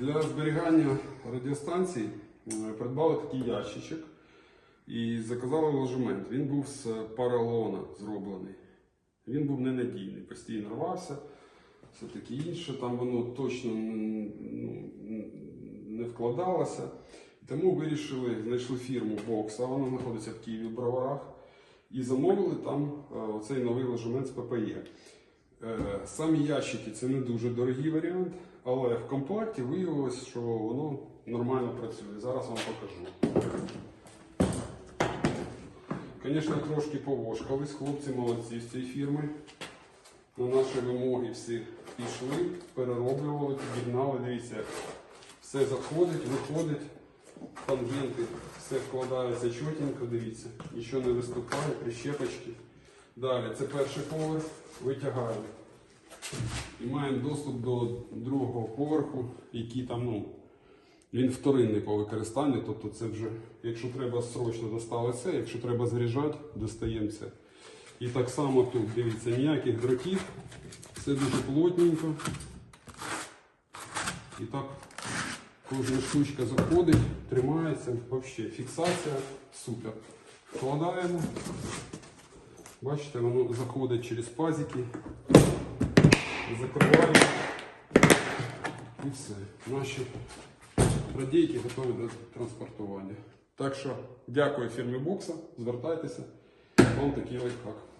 для зберігання радіостанцій е, придбали такий ящичок і заказали ложемент. Він був з паралона зроблений. Він був ненадійний, постійно рвався, все таке інше, там воно точно ну, не вкладалося. Тому вирішили, знайшли фірму Бокса, вона знаходиться в Києві в Броварах, і замовили там е, оцей новий ложемент з ППЄ. Е, Самі ящики це не дуже дорогий варіант, але в комплекті виявилось, що воно нормально працює. Зараз вам покажу. Звісно, трошки повошкались, хлопці молодці з цієї фірми. На наші вимоги всі пішли, перероблювали, підігнали. Дивіться, все заходить, виходить, тангенти, все вкладається чотенько, дивіться, нічого не виступає, прищепочки. Далі, це перший поверх, витягаємо. І маємо доступ до другого поверху, який там, ну, він вторинний по використанню, тобто це вже, якщо треба срочно доставити це, якщо треба заряджати, достаємо це. І так само тут, дивіться, ніяких дротів, все дуже плотненько. І так кожна штучка заходить, тримається, взагалі фіксація супер. Вкладаємо. Бачите, воно заходить через пазики, закриваємо і все. Наші радійки готові до транспортування. Так що дякую фірмі Бокса, звертайтеся, вам такий лайфхак.